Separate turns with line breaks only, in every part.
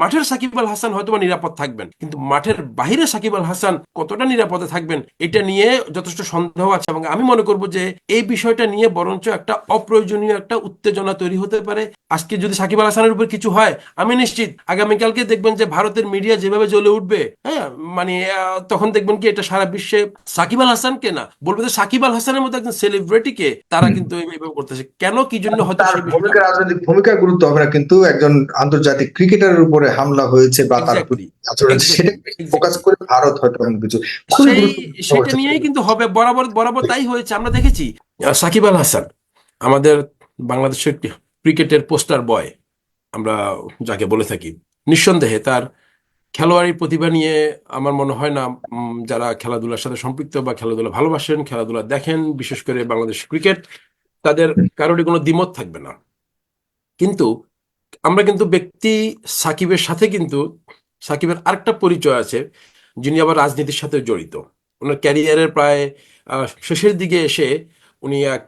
মাঠের সাকিব আল হাসান হয়তোবা নিরাপদ থাকবেন কিন্তু মাঠের বাহিরে সাকিব আল হাসান কতটা নিরাপদে থাকবেন এটা নিয়ে যথেষ্ট সন্দেহ আছে এবং আমি মনে করব যে এই বিষয়টা নিয়ে বরঞ্চ একটা অপ্রয়োজনীয় একটা উত্তেজনা তৈরি হতে পারে। আজকে যদি সাকিব আল হাসানের উপর কিছু হয় আমি নিশ্চিত আগামীকালকে দেখবেন যে ভারতের মিডিয়া যেভাবে জ্বলে উঠবে হ্যাঁ মানে তখন দেখবেন কি এটা সারা বিশ্বে সাকিব আল হাসানকে না বলবে যে সাকিব আল হাসানের মতো একজন সেলিব্রিটিকে তারা কিন্তু এইভাবে করতেছে। কেন কি জন্য হয়তো
ভূমিকা রাজনৈতিক ভূমিকা গুরুত্ব হবে না কিন্তু একজন আন্তর্জাতিক ক্রিকেটারের উপরে হামলা হয়েছে বা তার সেটা ফোকাস করে ভারত হয়তো এমন কিছু
সেটা নিয়েই কিন্তু হবে বরাবর বরাবর তাই হয়েছে। আমরা দেখেছি সাকিব আল হাসান আমাদের বাংলাদেশের ক্রিকেটের পোস্টার বয় আমরা যাকে বলে থাকি। নিঃসন্দেহে তার খেলোয়াড়ি প্রতিভা নিয়ে আমার মনে হয় না উম, যারা খেলাধুলার সাথে সম্পৃক্ত বা খেলাধুলা ভালোবাসেন খেলাধুলা দেখেন বিশেষ করে বাংলাদেশ ক্রিকেট তাদের কারোরই কোনো দ্বিমত থাকবে না। কিন্তু আমরা কিন্তু ব্যক্তি সাকিবের সাথে কিন্তু সাকিবের আরেকটা পরিচয় আছে, যিনি আবার রাজনীতির সাথে জড়িত। ওনার ক্যারিয়ারের প্রায় শেষের দিকে এসে উনি এক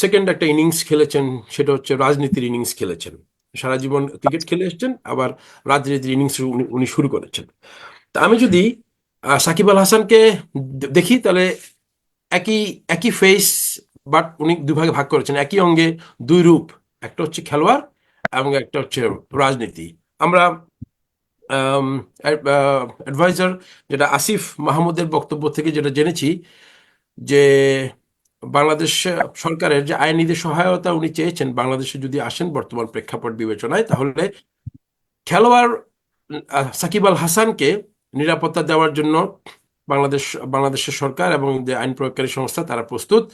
সেকেন্ড একটা ইনিংস খেলেছেন, সেটা হচ্ছে রাজনীতির ইনিংস খেলেছেন। সারা জীবন ক্রিকেট খেলে এসেছেন, আবার রাজনীতির ইনিংস উনি শুরু করেছেন। তা আমি যদি সাকিব আল হাসানকে দেখি, তাহলে একই একই ফেস বাট উনি দুভাগে ভাগ করেছেন। একই অঙ্গে দুই রূপ, একটা হচ্ছে খেলোয়াড় এবং একটা হচ্ছে রাজনীতি। আমরা অ্যাডভাইজার যেটা আসিফ মাহমুদের বক্তব্য থেকে যেটা জেনেছি যে বাংলাদেশ সরকারের যে আইনিদের সহায়তা উনি চেয়েছেন, বাংলাদেশে যদি আসেন বর্তমান প্রেক্ষাপট বিবেচনায়, তাহলে খেলোয়াড় সাকিব আল হাসানকে নিরাপত্তা দেওয়ার জন্য বাংলাদেশ, বাংলাদেশের সরকার এবং যে আইন প্রয়োগকারী সংস্থা, তারা প্রস্তুত।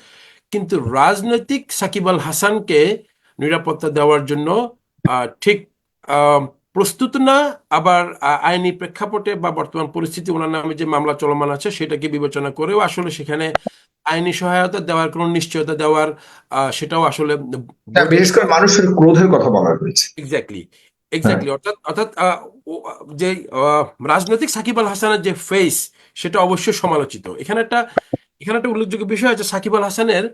কিন্তু রাজনৈতিক সাকিব আল হাসানকে নিরাপত্তা দেওয়ার জন্য ঠিক আহ, প্রস্তুত না আবার আইনি প্রেক্ষাপটে বা বর্তমান পরিস্থিতি ওনার নামে যে মামলা চলমান আছে সেটাকে বিবেচনা করেও আসলে সেখানে আইনি সহায়তা দেওয়ার কোনো নিশ্চয়তা দেওয়ার সেটাও আসলে
হ্যাঁ, বিশেষ করে মানুষের ক্রোধের কথা বলা হয়েছে।
এক্স্যাক্টলি এক্স্যাক্টলি অর্থাৎ অর্থাৎ যে রাজনৈতিক সাকিব আল হাসানের যে ফেস সেটা অবশ্যই সমালোচিত। এখানে একটা এখানে একটা উল্লেখযোগ্য বিষয় আছে সাকিব আল হাসানের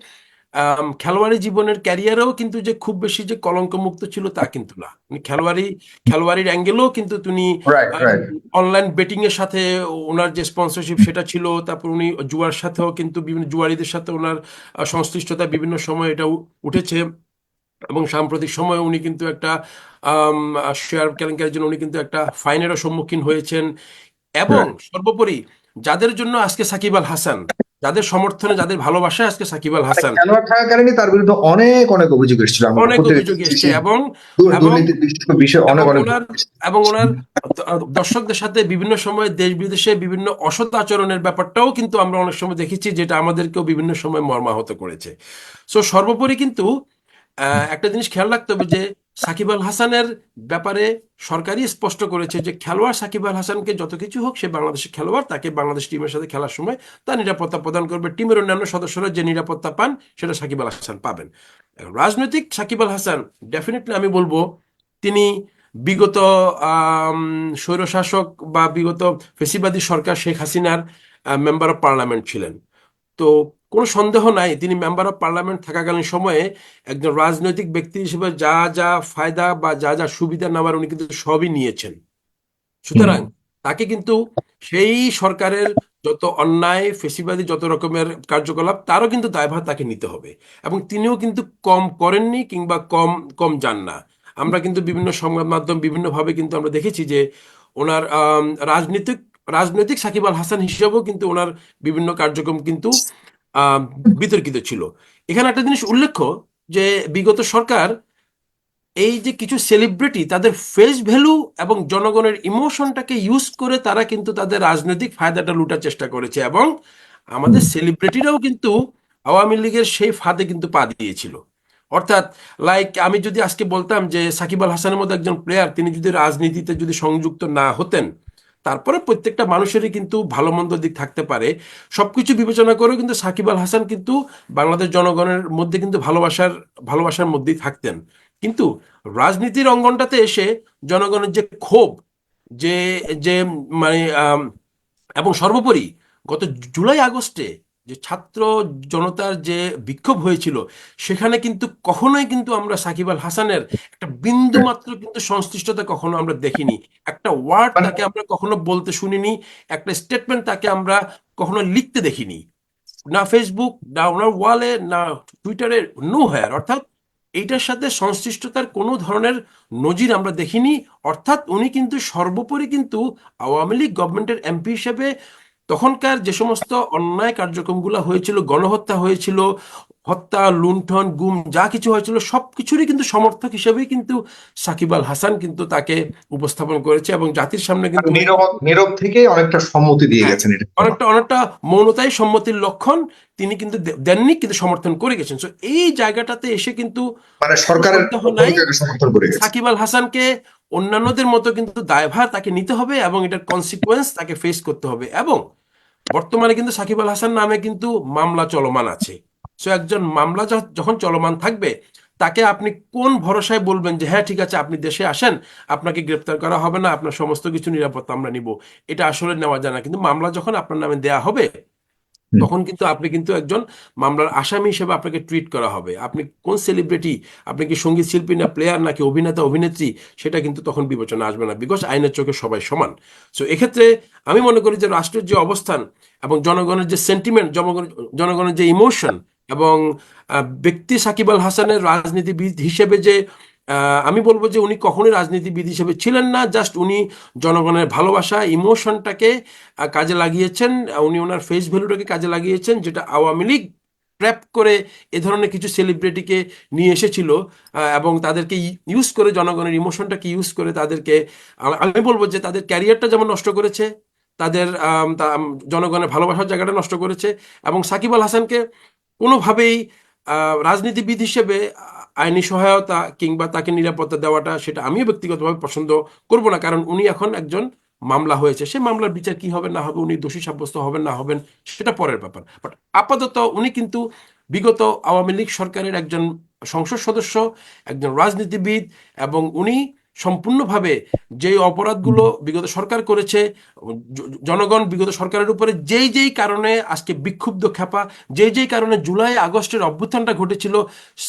খেলোয়াড়ি জীবনের ক্যারিয়ারেও কিন্তু যে খুব বেশি যে কলঙ্কমুক্ত ছিল তা কিন্তু না। খেলোয়াড়ি খেলোয়াড়ির অ্যাঙ্গেলেও কিন্তু তিনি
রাইট
অনলাইন বেটিং এর সাথে ওনার যে স্পন্সরশিপ সেটা ছিল তারপর উনি জুয়ার সাথেও কিন্তু বিভিন্ন জুয়ারিদের সাথে ওনার সংশ্লিষ্টতা বিভিন্ন সময় এটা উঠেছে। এবং সাম্প্রতিক সময়ে উনি কিন্তু একটা শেয়ার কেলেঙ্কারির জন্য উনি কিন্তু একটা ফাইনেরও সম্মুখীন হয়েছেন। এবং সর্বোপরি যাদের জন্য আজকে সাকিব আল হাসান যাদের সমর্থনে যাদের ভালোবাসায় আজকে সাকিব আল হাসান।
তার বিরুদ্ধে অনেক অনেক অভিযোগ এসেছিল
অনেক অভিযোগ এসছে এবং এবং- ওনার দর্শকদের সাথে বিভিন্ন সময় দেশ বিদেশে বিভিন্ন অসৎ আচরণের ব্যাপারটাও কিন্তু আমরা অনেক সময় দেখেছি যেটা আমাদেরকেও বিভিন্ন সময় মর্মাহত করেছে। সো সর্বোপরি কিন্তু আহ, একটা জিনিস খেয়াল রাখতে হবে যে সাকিব আল হাসানের ব্যাপারে সরকারই স্পষ্ট করেছে যে খেলোয়াড় সাকিব আল হাসানকে যত কিছু হোক, সে বাংলাদেশের খেলোয়াড়, তাকে বাংলাদেশ টিমের সাথে খেলার সময় তার নিরাপত্তা প্রদান করবে। টিমের অন্যান্য সদস্যরা যে নিরাপত্তা পান, সেটা সাকিব আল হাসান পাবেন। রাজনৈতিক সাকিব আল হাসান ডেফিনেটলি আমি বলব, তিনি বিগত স্বৈরশাসক বা বিগত ফেসিবাদী সরকার শেখ হাসিনার মেম্বার অফ পার্লামেন্ট ছিলেন। তো কোনো সন্দেহ নাই তিনি মেম্বার অফ পার্লামেন্ট থাকাকালীন সময়ে একজন রাজনৈতিক ব্যক্তি হিসেবে যা যা ফায়দা বা যা যা সুবিধা নেওয়ার উনি কিন্তু সবই নিয়েছেন। সুতরাং তাকে কিন্তু সেই সরকারের যত অন্যায় ফেসিবাদী যত রকমের কার্যকলাপ তারও কিন্তু দায়ভার তাকে নিতে হবে। এবং তিনিও কিন্তু কম করেননি কিংবা কম কম যান না। আমরা কিন্তু বিভিন্ন সংবাদ মাধ্যম বিভিন্নভাবে কিন্তু আমরা দেখেছি যে ওনার রাজনীতিক রাজনৈতিক সাকিব আল হাসান হিসেবেও কিন্তু ওনার বিভিন্ন কার্যক্রম কিন্তু বিতর্কিত ছিল। এখানে একটা জিনিস উল্লেখ্য যে বিগত সরকার এই যে কিছু সেলিব্রিটি তাদের ফেস ভ্যালু এবং জনগণের ইমোশনটাকে ইউজ করে তারা কিন্তু তাদের রাজনৈতিক ফায়দাটা লুটার চেষ্টা করেছে এবং আমাদের সেলিব্রিটিরাও কিন্তু আওয়ামী লীগের সেই ফাঁদে কিন্তু পা দিয়েছিল। অর্থাৎ লাইক আমি যদি আজকে বলতাম যে সাকিব আল হাসানের মতো একজন প্লেয়ার তিনি যদি রাজনীতিতে যদি সংযুক্ত না হতেন তারপরে প্রত্যেকটা মানুষেরই কিন্তু ভালো মন্দ দিক থাকতে পারে। সব কিছু বিবেচনা করেও কিন্তু সাকিব আল হাসান কিন্তু বাংলাদেশ জনগণের মধ্যে কিন্তু ভালোবাসার ভালোবাসার মধ্যেই থাকতেন। কিন্তু রাজনীতির অঙ্গনটাতে এসে জনগণের যে ক্ষোভ, যে যে মানে এবং সর্বোপরি গত জুলাই আগস্টে যে ছাত্র জনতার যে বিক্ষোভ হয়েছিল সেখানে কিন্তু কখনোই কিন্তু আমরা সাকিব আল হাসানের একটা বিন্দু মাত্র কিন্তু সংশ্লিষ্টতা কখনো আমরা দেখিনি। একটা ওয়ার্ড
মানে-
তাকে আমরা কখনো বলতে শুনিনি একটা স্টেটমেন্ট তাকে আমরা কখনো লিখতে দেখিনি। না ফেসবুক না ওনার ওয়ালে না টুইটারে নো হেয়ার অর্থাৎ এইটার সাথে সংশ্লিষ্টতার কোনো ধরনের নজির আমরা দেখিনি। অর্থাৎ উনি কিন্তু সর্বোপরি কিন্তু আওয়ামী লীগ গভর্নমেন্টের এমপি হিসেবে তখনকার যে সমস্ত অন্যায় কার্যক্রমগুলো হয়েছিল গণহত্যা হয়েছিল হত্যা লুণ্ঠন গুম যা কিছু হয়েছিল সব কিছুরই কিন্তু সমর্থক হিসেবেই কিন্তু সাকিব আল হাসান কিন্তু তাকে উপস্থাপন করেছে এবং জাতির সামনে কিন্তু
নীরব থেকে অনেকটা সম্মতি দিয়ে গেছেন
অনেকটা অনেকটা মৌনতাই সম্মতির লক্ষণ তিনি কিন্তু দেননি কিন্তু সমর্থন করে গেছেন। সো এই জায়গাটাতে এসে কিন্তু
মানে সরকারের
সাকিব আল হাসানকে অন্যান্যদের মতো কিন্তু দায়ভার তাকে নিতে হবে এবং এটার কনসিকুয়েন্স তাকে ফেস করতে হবে এবং বর্তমানে কিন্তু সাকিব আল হাসান নামে কিন্তু মামলা চলমান আছে সো একজন মামলা যখন চলমান থাকবে, তাকে আপনি কোন ভরসায় বলবেন যে হ্যাঁ ঠিক আছে, আপনি দেশে আসেন, আপনাকে গ্রেপ্তার করা হবে না, আপনার সমস্ত কিছু নিরাপত্তা আমরা নিব এটা আসলে নেওয়া যায় না কিন্তু মামলা যখন আপনার নামে দেয়া হবে। তখন কিন্তু আপনি কিন্তু একজন মামলার আসামি হিসেবে আপনাকে ট্রিট করা হবে। আপনি কোন সেলিব্রিটি আপনি কি সংগীত শিল্পী না প্লেয়ার নাকি অভিনেতা, অভিনেত্রী, সেটা কিন্তু তখন বিবেচনা আসবে না বিকজ আইনের চোখে সবাই সমান। সো এক্ষেত্রে আমি মনে করি যে রাষ্ট্রের যে অবস্থান এবং জনগণের যে সেন্টিমেন্ট জনগণের যে ইমোশন এবং ব্যক্তি সাকিব আল হাসানের রাজনীতিবিদ হিসেবে যে আমি বলব যে উনি কখনোই রাজনীতিবিদ হিসেবে ছিলেন না জাস্ট উনি জনগণের ভালোবাসা ইমোশনটাকে কাজে লাগিয়েছেন উনি ওনার ফেস ভ্যালুটাকে কাজে লাগিয়েছেন, যেটা আওয়ামী লীগ ট্র্যাপ করে এ ধরনের কিছু সেলিব্রিটিকে নিয়ে এসেছিল এবং তাদেরকে ইউজ করে, জনগণের ইমোশনটাকে ইউজ করে তাদেরকে আমি বলব যে তাদের ক্যারিয়ারটা যেমন নষ্ট করেছে, তাদের জনগণের ভালোবাসার জায়গাটা নষ্ট করেছে, এবং সাকিব আল হাসানকে কোনোভাবেই রাজনীতিবিদ হিসেবে আইনি সহায়তা কিংবা তাকে নিরাপত্তা দেওয়াটা সেটা আমি ব্যক্তিগতভাবে পছন্দ করব না। কারণ উনি এখন একজন মামলা হয়েছে। সে মামলার বিচার কি হবে, না হবে, উনি দোষী সাব্যস্ত হবেন, না হবেন, সেটা পরের ব্যাপার। বাট আপাতত উনি কিন্তু বিগত আওয়ামী লীগ সরকারের একজন সংসদ সদস্য, একজন রাজনীতিবিদ এবং উনি সম্পূর্ণভাবে যে অপরাধগুলো বিগত সরকার করেছে জনগণ বিগত সরকারের উপরে যেই যেই কারণে আজকে বিক্ষুব্ধ খ্যাপা যেই যেই কারণে জুলাই আগস্টের অভ্যুত্থানটা ঘটেছিল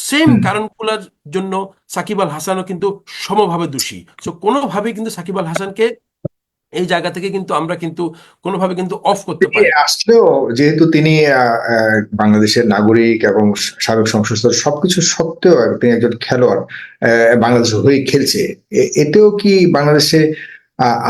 সেম কারণগুলোর জন্য সাকিব আল হাসানও কিন্তু সমভাবে দোষী। সো কোনোভাবেই কিন্তু সাকিব আল হাসানকে এই জায়গা থেকে কিন্তু আমরা কিন্তু কোনোভাবে কিন্তু অফ করতে পারি।
আসলেও যেহেতু তিনি বাংলাদেশের নাগরিক এবং সাবেক সংসদ সবকিছু সত্ত্বেও তিনি একজন খেলোয়াড় আহ, বাংলাদেশের হয়ে খেলছে। এতেও কি বাংলাদেশে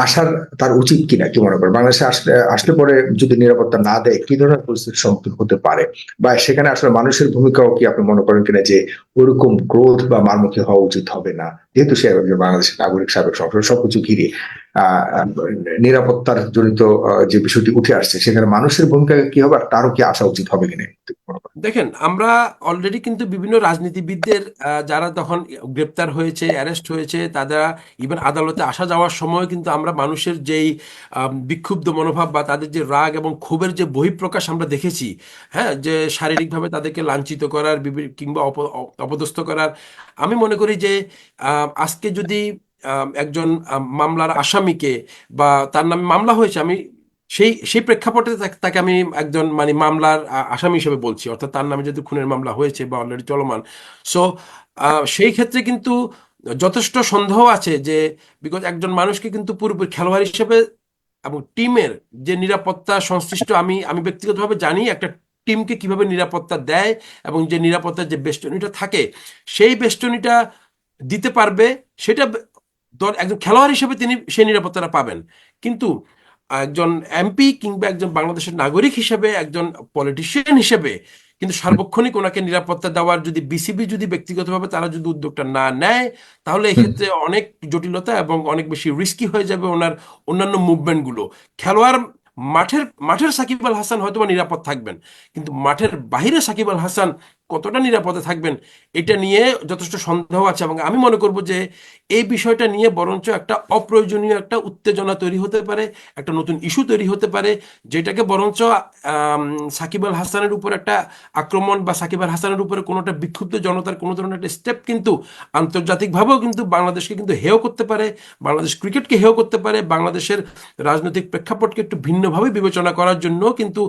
আসার তার উচিত কিনা কি মনে করেন? বাংলাদেশে আসলে আসলে পরে যদি নিরাপত্তা না দেয় কি ধরনের পরিস্থিতির সম্মুখীন হতে পারে? বা সেখানে আসলে মানুষের ভূমিকাও কি আপনি মনে করেন কিনা যে ওরকম ক্রোধ বা মারমুখী হওয়া উচিত হবে না? যেহেতু সে একজন বাংলাদেশের নাগরিক সাবেক সংসদ সবকিছু ঘিরে। নিরাপত্তার জনিত যে বিষয়টি উঠে আসছে, সেখানে মানুষের ভূমিকা কি হবে আর তারও কি আসা উচিত হবে কিনা
দেখেন, আমরা অলরেডি কিন্তু বিভিন্ন রাজনীতিবিদদের যারা তখন গ্রেপ্তার হয়েছে অ্যারেস্ট হয়েছে, তারা ইভেন আদালতে আসা যাওয়ার সময় কিন্তু আমরা মানুষের যেই বিক্ষুব্ধ মনোভাব বা তাদের যে রাগ এবং ক্ষোভের যে বহিঃপ্রকাশ আমরা দেখেছি হ্যাঁ যে শারীরিকভাবে তাদেরকে লাঞ্ছিত করার কিংবা অপ- অপদস্থ করার, আমি মনে করি যে আজকে যদি একজন মামলার আসামিকে বা তার নামে মামলা হয়েছে, আমি সেই সেই প্রেক্ষাপটে তাকে আমি একজন মানে মামলার আসামি হিসেবে বলছি। অর্থাৎ তার নামে যেহেতু খুনের মামলা হয়েছে বা অলরেডি চলমান। সো সেই ক্ষেত্রে কিন্তু যথেষ্ট সন্দেহ আছে যে বিকজ একজন মানুষকে কিন্তু পুরোপুরি খেলোয়াড় হিসেবে এবং টিমের যে নিরাপত্তা সংশ্লিষ্ট, আমি আমি ব্যক্তিগতভাবে জানি একটা টিমকে কীভাবে নিরাপত্তা দেয় এবং যে নিরাপত্তার যে বেষ্টনীটা থাকে, সেই বেষ্টনীটা দিতে পারবে, সেটা দল একজন খেলোয়াড় হিসেবে তিনি সেই নিরাপত্তাটা পাবেন। কিন্তু একজন এমপি কিংবা একজন বাংলাদেশের নাগরিক হিসেবে একজন পলিটিশিয়ান হিসেবে কিন্তু সার্বক্ষণিক ওনাকে নিরাপত্তা দেওয়ার যদি বিসিবি যদি ব্যক্তিগতভাবে তারা যদি উদ্যোগটা না নেয় তাহলে এক্ষেত্রে অনেক জটিলতা এবং অনেক বেশি রিস্কি হয়ে যাবে ওনার অন্যান্য মুভমেন্টগুলো খেলোয়াড় মাঠের মাঠের সাকিব আল হাসান হয়তো বা নিরাপদ থাকবেন কিন্তু মাঠের বাইরে সাকিব আল হাসান কতটা নিরাপদে থাকবেন, এটা নিয়ে যথেষ্ট সন্দেহ আছে এবং আমি মনে করব যে এই বিষয়টা নিয়ে বরঞ্চ একটা অপ্রয়োজনীয় একটা উত্তেজনা তৈরি হতে পারে, একটা নতুন ইস্যু তৈরি হতে পারে, যেটাকে বরঞ্চ সাকিব আল হাসানের উপর একটা আক্রমণ বা সাকিব আল হাসানের উপরে কোনো একটা বিক্ষুব্ধ জনতার কোনো ধরনের একটা স্টেপ কিন্তু আন্তর্জাতিকভাবেও কিন্তু বাংলাদেশকে কিন্তু হেয় করতে পারে, বাংলাদেশ ক্রিকেটকে হেয় করতে পারে, বাংলাদেশের রাজনৈতিক প্রেক্ষাপটকে একটু ভিন্নভাবে বিবেচনা করার জন্য কিন্তু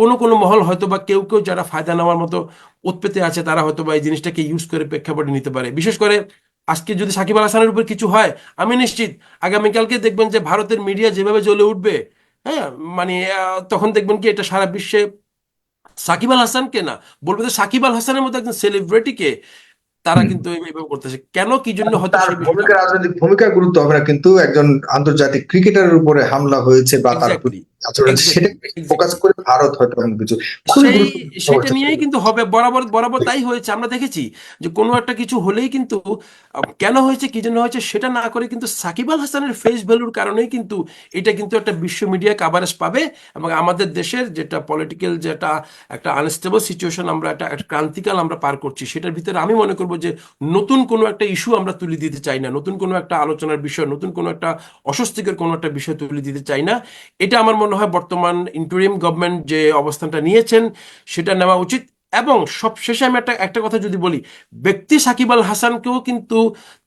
কোনো কোনো মহল হয়তো বা কেউ কেউ যারা ফায়দা নেওয়ার মতো উৎপেতে আছে তারা হয়তো বা এই জিনিসটাকে ইউজ করে প্রেক্ষাপটে নিতে পারে। বিশেষ করে আজকে যদি সাকিব আল হাসানের উপর কিছু হয় আমি নিশ্চিত আগামীকালকে দেখবেন যে ভারতের মিডিয়া যেভাবে জ্বলে উঠবে হ্যাঁ মানে তখন দেখবেন কি এটা সারা বিশ্বে সাকিব আল হাসানকে না বলবে যে সাকিব আল হাসানের মতো একজন সেলিব্রিটিকে তারা কিন্তু এইভাবে করতেছে। কেন কি জন্য হয়তো
তার ভূমিকা রাজনৈতিক ভূমিকা গুরুত্ব হবে না কিন্তু একজন আন্তর্জাতিক ক্রিকেটারের উপরে হামলা হয়েছে বা তার ফোকাস করে ভারত হয়তো কিছু খুবই
সেই
গুরুত্বপূর্ণ
সেটা নিয়েই কিন্তু হবে বরাবর বরাবর তাই হয়েছে আমরা দেখেছি যে কোনো একটা কিছু হলেই কিন্তু কেন হয়েছে কি জন্য হয়েছে সেটা না করে কিন্তু সাকিব আল হাসানের ফেস ভ্যালুর কারণেই কিন্তু এটা কিন্তু একটা বিশ্ব মিডিয়া কাভারেজ পাবে এবং আমাদের দেশের যেটা পলিটিক্যাল যেটা একটা আনস্টেবল সিচুয়েশন আমরা একটা একটা ক্রান্তিকাল আমরা পার করছি সেটার ভিতরে আমি মনে করব যে নতুন কোনো একটা ইস্যু আমরা তুলে দিতে চাই না নতুন কোনো একটা আলোচনার বিষয় নতুন কোনো একটা অস্বস্তিকর কোনো একটা বিষয় তুলে দিতে চাই না। এটা আমার মনে হয় বর্তমান ইন্টারিম গভর্নমেন্ট যে অবস্থানটা নিয়েছেন, সেটা নেওয়া উচিত। এবং সবশেষে আমি একটা একটা কথা যদি বলি, ব্যক্তি সাকিব আল হাসানকেও কিন্তু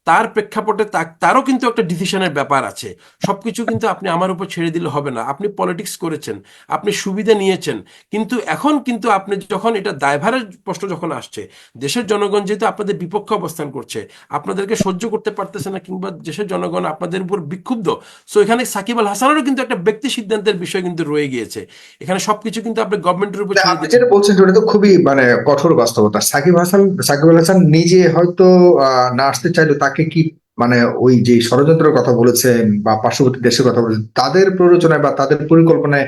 তার প্রেক্ষাপটে তারও কিন্তু একটা ডিসিশনের ব্যাপার আছে। সবকিছু কিন্তু আপনি আমার উপর ছেড়ে দিলে হবে না। আপনি পলিটিক্স করেছেন আপনি সুবিধা নিয়েছেন কিন্তু এখন কিন্তু আপনি যখন এটা দায়ভারের প্রশ্ন যখন আসছে দেশের জনগণ যেহেতু আপনাদের বিপক্ষে অবস্থান করছে আপনাদেরকে সহ্য করতে পারতেছে না কিংবা দেশের জনগণ আপনাদের উপর বিক্ষুব্ধ সো এখানে সাকিব আল হাসানেরও কিন্তু একটা ব্যক্তি সিদ্ধান্তের বিষয় কিন্তু রয়ে গিয়েছে। এখানে সবকিছু কিন্তু আপনি গভর্নমেন্টের উপর
আপনি যেটা বলছেন সেটা তো খুবই মানে কঠোর বাস্তবতা। সাকিব হাসান সাকিব আল হাসান নিজে হয়তো আহ, না আসতে চাইলেও তাকে কি মানে ওই যে ষড়যন্ত্রের কথা বলেছেন বা পার্শ্ববর্তী দেশের কথা বলেছেন, তাদের প্ররোচনায় বা তাদের পরিকল্পনায়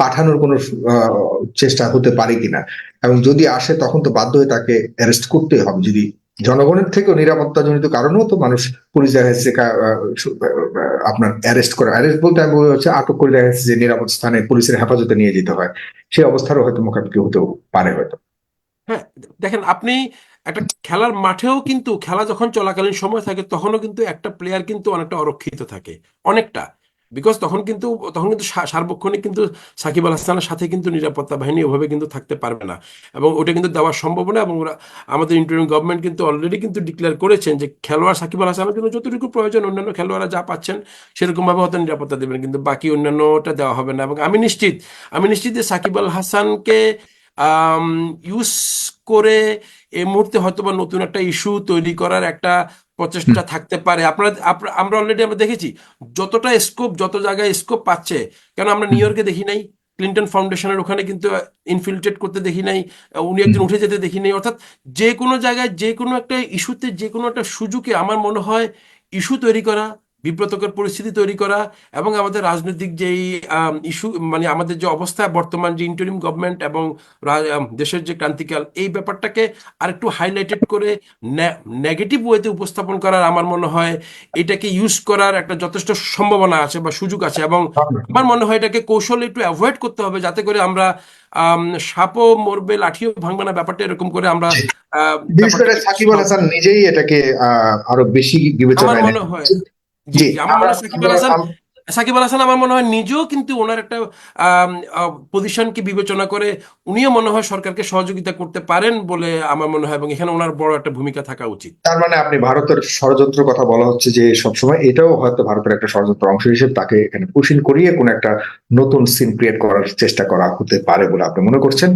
পাঠানোর কোনো চেষ্টা হতে পারে কিনা? এবং যদি আসে, তখন তো বাধ্য হয়ে তাকে অ্যারেস্ট করতেই হবে। যদি জনগণের থেকেও নিরাপত্তাজনিত কারণেও তো মানুষ পুলিশ দেখা যাচ্ছে আপনার অ্যারেস্ট করে, অ্যারেস্ট বলতে আমি হচ্ছে আটক করে দেখা যাচ্ছে যে নিরাপদ স্থানে পুলিশের হেফাজতে নিয়ে যেতে হয়। সেই অবস্থারও হয়তো মুখোমুখি হতেও পারে হয়তো।
হ্যাঁ দেখেন আপনি একটা খেলার মাঠেও কিন্তু খেলা যখন চলাকালীন সময় থাকে, তখনও কিন্তু একটা প্লেয়ার কিন্তু অনেকটা অরক্ষিত থাকে, অনেকটা। বিকজ তখন কিন্তু তখন কিন্তু সার্বক্ষণিক কিন্তু সাকিব আল হাসানের সাথে কিন্তু নিরাপত্তা বাহিনী ওভাবে কিন্তু থাকতে পারবে না। এবং ওটা কিন্তু দেওয়া সম্ভব না এবং ওরা, আমাদের ইন্টারিম গভর্নমেন্ট কিন্তু অলরেডি কিন্তু ডিক্লেয়ার করেছেন যে খেলোয়াড় সাকিব আল হাসানের জন্য যতটুকু প্রয়োজন অন্যান্য খেলোয়াড়রা যা পাচ্ছেন, সেরকমভাবে হয়তো নিরাপত্তা দেবেন। কিন্তু বাকি অন্যান্যটা দেওয়া হবে না। এবং আমি নিশ্চিত আমি নিশ্চিত যে সাকিব আল হাসানকে ইউজ করে এই মুহূর্তে হয়তো বা নতুন একটা ইস্যু তৈরি করার একটা প্রচেষ্টা থাকতে পারে। আপনারা আপনা- আমরা অলরেডি আমরা দেখেছি যতটা স্কোপ যত জায়গায় স্কোপ পাচ্ছে কেন আমরা নিউ ইয়র্কে দেখি নাই ক্লিন্টন ফাউন্ডেশনের ওখানে কিন্তু ইনফিল্ট্রেট করতে দেখি নাই উনি একজন উঠে যেতে দেখি নাই অর্থাৎ যে কোনো জায়গায় যে কোনো একটা ইস্যুতে যে কোনো একটা সুযোগে আমার মনে হয় ইস্যু তৈরি করা বিব্রতকর পরিস্থিতি তৈরি করা এবং আমাদের রাজনৈতিক যেই ইস্যু মানে আমাদের যে অবস্থা বর্তমান যে ইন্টারিম গভর্নমেন্ট এবং দেশের যে ক্রান্তিকাল এই ব্যাপারটাকে আরেকটু হাইলাইটেড করে নেগেটিভ ওয়েতে উপস্থাপন করার আমার মনে হয় এটাকে ইউজ করার একটা যথেষ্ট সম্ভাবনা আছে বা সুযোগ আছে এবং আমার মনে হয় এটাকে কৌশল একটু অ্যাভয়েড করতে হবে যাতে করে আমরা আম, সাপও মরবে লাঠিও ভাঙবে না ব্যাপারটা এরকম করে আমরা আহ,
বিশেষ করে সাকিব আল হাসান নিজেই এটাকে আরও বেশি
আমার
বিবেচনায়
মনে হয়।
জি
আমার মনে হয় সাকিব আল হাসান সাকিব আল হাসান আমার মনে হয় নিজেও কিন্তু ওনার একটা পজিশনকে বিবেচনা করে উনিও মনে হয় সরকারকে সহযোগিতা করতে পারেন বলে আমার মনে হয় এবং এখানে ওনার বড় একটা ভূমিকা থাকা উচিত।
তার মানে আপনি ভারতের ষড়যন্ত্র কথা বলা হচ্ছে যে সবসময় এটাও হয়তো ভারতের একটা ষড়যন্ত্র অংশ হিসেবে তাকে এখানে পুশিন করিয়ে কোন একটা নতুন সিন ক্রিয়েট করার চেষ্টা করা হতে পারে বলে আপনি মনে করছেন?